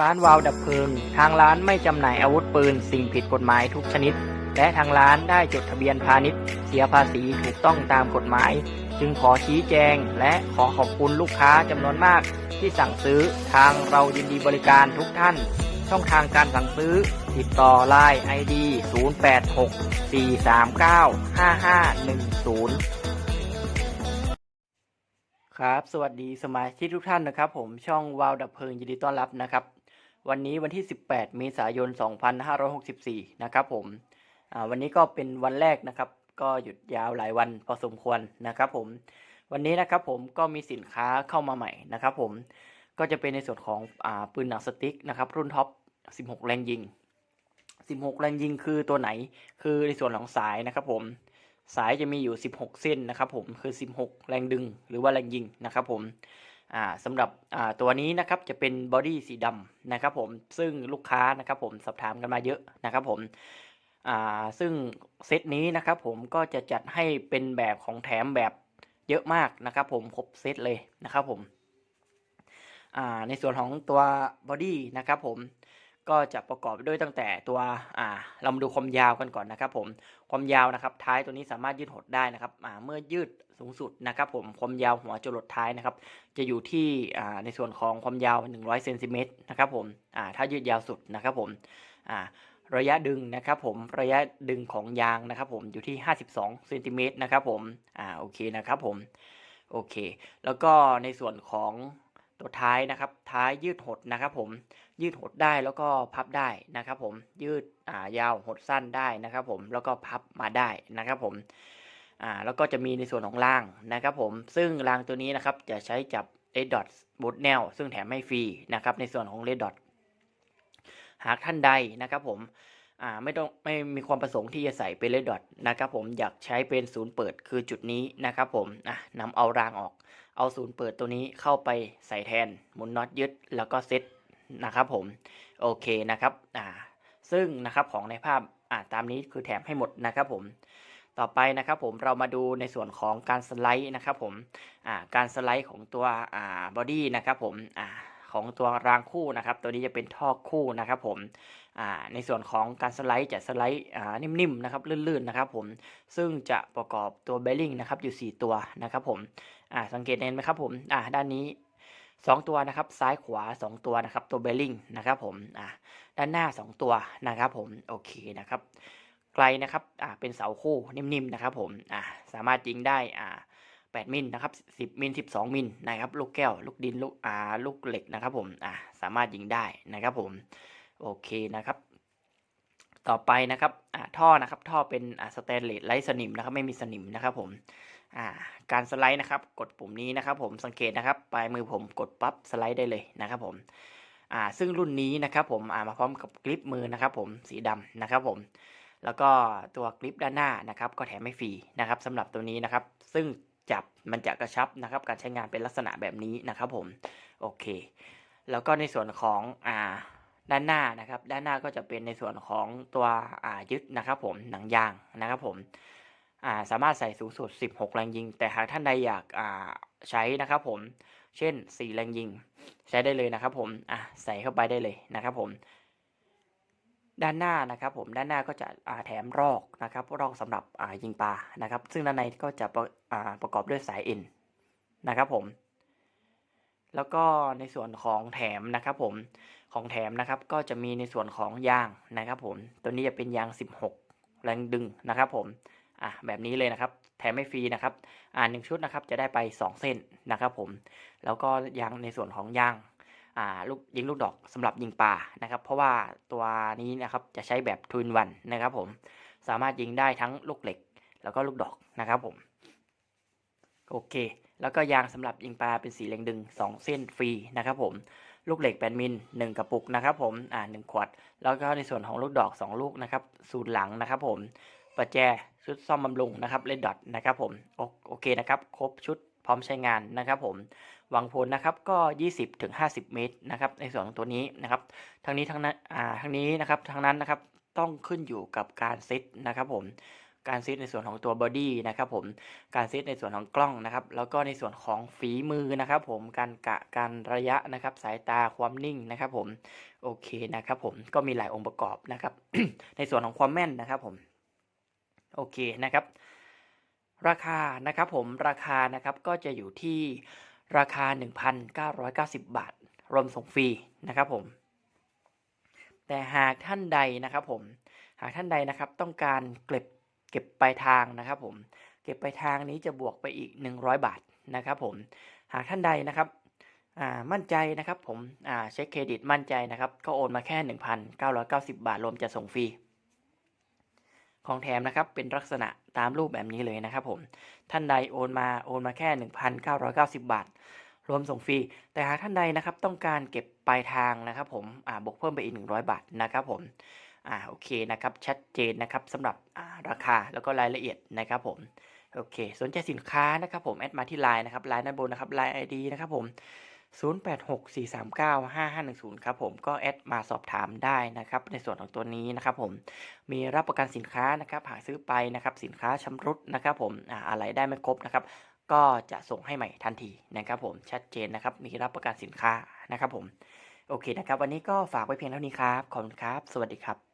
ร้านวาวดับเพลิง ทางร้านไม่จำหน่ายอาวุธปืน สิ่งผิดกฎหมายทุกชนิด และทางร้านได้จดทะเบียนพาณิชย์ เสียภาษีถูกต้องตามกฎหมาย จึงขอชี้แจง และขอขอบคุณลูกค้าจำนวนมาก ที่สั่งซื้อทางเรายินดีบริการทุกท่าน ช่องทางการสั่งซื้อ ติดต่อ Line ID 0864395510ครับ สวัสดีสมาชิกทุกท่านนะครับ ผมช่องวาวดับเพลิงยินดีต้อนรับนะครับ วันนี้วันที่ 18 เมษายน 2564 นะครับผมวันนี้ก็เป็นวันแรกนะครับ ก็หยุดยาวหลายวันพอสมควรนะครับผม วันนี้นะครับผมก็มีสินค้าเข้ามาใหม่นะครับผม ก็จะเป็นในส่วนของอปืนหนังสติ๊กนะครับรุ่นท็อป 16 แรงยิง 16 แรงยิงคือตัวไหน คือในส่วนของสายนะครับผม สายจะมีอยู่ 16 เส้นนะครับผม คือ 16 แรงดึงหรือว่าแรงยิงนะครับผม สำหรับตัวนี้นะครับจะเป็นบอดี้สีดำนะครับผมซึ่งลูกค้านะครับผมสอบถามกันมาเยอะนะครับผมซึ่งเซตนี้นะครับผมก็จะจัดให้เป็นแบบของแถมแบบเยอะมากนะครับผมครบเซตเลยนะครับผมในส่วนของตัวบอดี้นะครับผม ก็จะประกอบด้วยตั้งแต่ตัวอ่าเรามาดูความยาวกันก่อนนะครับผมความยาวนะครับท้ายตัวนี้สามารถยืดหดได้นะครับอ่าเมื่อยืดสูงสุดนะครับผมความยาวหัวจรดท้ายนะครับจะอยู่ที่อ่าในส่วนของความยาว 100เซนติเมตรนะครับผมอ่าถ้ายืดยาวสุดนะครับผมอ่าระยะดึงนะครับผมระยะดึงของยางนะครับผมอยู่ที่ 52เซนติเมตรนะครับผมอ่าโอเคนะครับผมโอเค แล้วก็ในส่วนของ ตัวท้ายนะครับ ท้ายยืดหดนะครับ ผมยืดหดได้แล้วก็พับได้นะครับ ผมยืดอ่ายาวหดสั้นได้นะครับ ผมแล้วก็พับมาได้นะครับ ผมอ่าแล้วก็จะมีในส่วนของรางนะครับ ผมซึ่งรางตัวนี้นะครับจะใช้จับ Red Dot บูทแนวซึ่งแถมให้ฟรีนะครับ ในส่วนของ Red Dot หากท่านใดนะครับ ผมอ่าไม่ต้องไม่มีความประสงค์ที่จะใส่เป็น Red Dot นะครับ ผมอยากใช้เป็นศูนย์เปิดคือจุดนี้นะครับ ผมอะนำเอารางออก เอาศูนย์เปิดตัวนี้เข้าไปใส่แทนหมุนน็อตยึดแล้วก็เซตนะครับผมโอเคนะครับอ่าซึ่งนะครับของในภาพอ่าตามนี้คือแถมให้หมดนะครับผมต่อไปนะครับผมเรามาดูในส่วนของการสไลด์นะครับผมอ่าการสไลด์ของตัวอ่าบอดี้นะครับผมอ่า ของตัวรางคู่นะครับ ตัวนี้จะเป็นท่อคู่นะครับผมในส่วนของการสไลด์จะสไลด์นิ่มๆนะครับลื่นๆนะครับผมซึ่งจะประกอบตัวเบลลิงนะครับอยู่ 4 ตัวนะครับผมสังเกตเห็นไหมครับผมด้านนี้ 2 ตัวนะครับซ้ายขวา 2 ตัวนะครับตัวเบลลิงนะครับผมด้านหน้า 2 ตัวนะครับผมโอเคนะครับไกลนะครับเป็นเสาคู่นิ่มๆนะครับผมสามารถยิงได้ 8 มิลนะครับ 10 มิล 12 มิลนะครับ ลูกแก้ว ลูกดิน ลูกอาลูกเหล็กนะครับผม อ่าสามารถยิงได้นะครับผม โอเคนะครับ ต่อไปนะครับ อ่าท่อนะครับ ท่อเป็นอ่าสแตนเลสไร้สนิมนะครับ ไม่มีสนิมนะครับผม อ่า การสไลด์นะครับ กดปุ่มนี้นะครับ ผม สังเกตนะครับ ปลายมือผมกดปั๊บสไลด์ได้เลยนะครับผมอ่าซึ่งรุ่นนี้นะครับผมอ่ามาพร้อมกับกริปมือนะครับผมสีดำนะครับผมแล้วก็ตัวกริปด้านหน้านะครับก็แถมให้ฟรีนะครับสำหรับตัวนี้นะครับ ซึ่ง จับมันจะกระชับนะครับ การใช้งานเป็นลักษณะแบบนี้นะครับผมโอเค แล้วก็ในส่วนของอ่าด้านหน้านะครับ ด้านหน้าก็จะเป็นในส่วนของตัวอ่ายึดนะครับผมหนังยางนะครับผมอ่าสามารถใส่สูงสุด 16 แรงยิง แต่หากท่านใดอยากอ่าใช้นะครับผม เช่น 4 แรงยิง ใช้ได้เลยนะครับผมอะใส่เข้าไปได้เลยนะครับผม ด้านหน้านะครับผมด้านหน้าก็จะแถมรอกนะครับรอกสำหรับยิงปลานะครับ ซึ่งด้านในก็จะประประกอบด้วยสายเอ็นนะครับผมแล้วก็ในส่วนของแถมนะครับผมของแถมนะครับก็จะมีในส่วนของยางนะครับผมตัวนี้จะเป็นยาง 16 แรงดึงนะครับผมอะแบบนี้เลยนะครับ แถมไม่ฟรีนะครับอ่าหนึ่งชุดนะครับจะได้ไป 2 เส้นนะครับผมแล้วก็ยางในส่วนของยาง อ่าลูกยิงลูกดอกสำหรับยิงปลานะครับ เพราะว่าตัวนี้นะครับจะใช้แบบทวินวันนะครับ ผมสามารถยิงได้ทั้งลูกเหล็ก แล้วก็ลูกดอกนะครับผมโอเค แล้วก็ยางสำหรับยิงปลาเป็นสีแรงดึง 2 เส้นฟรีนะครับผมลูกเหล็ก8มิล1กระปุกนะครับผมอ่า1ขวด แล้วก็ในส่วนของลูกดอก 2 ลูกนะครับสูตรหลังนะครับผมประแจชุดซ่อมบำรุงนะครับเลดดอทนะครับผมโอเคนะครับ ครบชุด ร้อมใช้งานนะครับผมหวังผลนะครับก็ 20ถึง50 เมตรนะครับในส่วนของตัวนี้นะครับทั้งนี้ทั้งนั้นอ่าทั้งนี้นะครับทั้งนั้นนะครับต้องขึ้นอยู่กับการเซตนะครับผมการซีดในส่วนของตัวบอดี้นะครับผมการซีดในส่วนของกล้องนะครับ แล้วก็ในส่วนของฝีมือนะครับ ผมการกะการระยะนะครับ สายตาความนิ่งนะครับ ผมโอเคนะครับ ผมก็มีหลายองค์ประกอบนะครับ ในส่วนของความแม่นนะครับ ผมโอเคนะครับ ราคานะครับผมราคานะครับก็จะอยู่ที่ราคา 1,990 บาท รวมส่งฟรีนะครับผม แต่หากท่านใดนะครับผมหากท่านใดนะครับต้องการเก็บเก็บปลายทางนะครับผมเก็บปลายทางนี้จะบวกไปอีก 100 บาทนะครับผมหากท่านใดนะครับมั่นใจนะครับผมเช็คเครดิตมั่นใจนะครับก็โอนมาแค่ 1,990 บาท รวมจะส่งฟรี ของแถมนะครับเป็นลักษณะตามรูปแบบนี้เลยนะครับผม ท่านใดโอนมาโอนมาแค่ 1,990 บาท รวมส่งฟรี แต่หากท่านใดนะครับต้องการเก็บปลายทางนะครับผมอ่าบวกเพิ่มไปอีก 100 บาทนะครับผมอ่าโอเคนะครับชัดเจนนะครับสำหรับอ่าราคาแล้วก็รายละเอียดนะครับผมโอเค สนใจสินค้านะครับผมแอดมาที่ไลน์นะครับไลน์ด้านบนนะครับไลน์ไอดีนะครับผม 0864395510 ครับผมก็แอดมาสอบถามได้นะครับ ในส่วนของตัวนี้นะครับผมมีรับประกันสินค้านะครับ หากซื้อไปนะครับสินค้าชำรุดนะครับ ผมอะไรได้ไม่ครบนะครับ ก็จะส่งให้ใหม่ทันทีนะครับผมชัดเจนนะครับ มีรับประกันสินค้านะครับผมโอเคนะครับ วันนี้ก็ฝากไว้เพียงเท่านี้ครับ ขอบคุณครับ สวัสดีครับ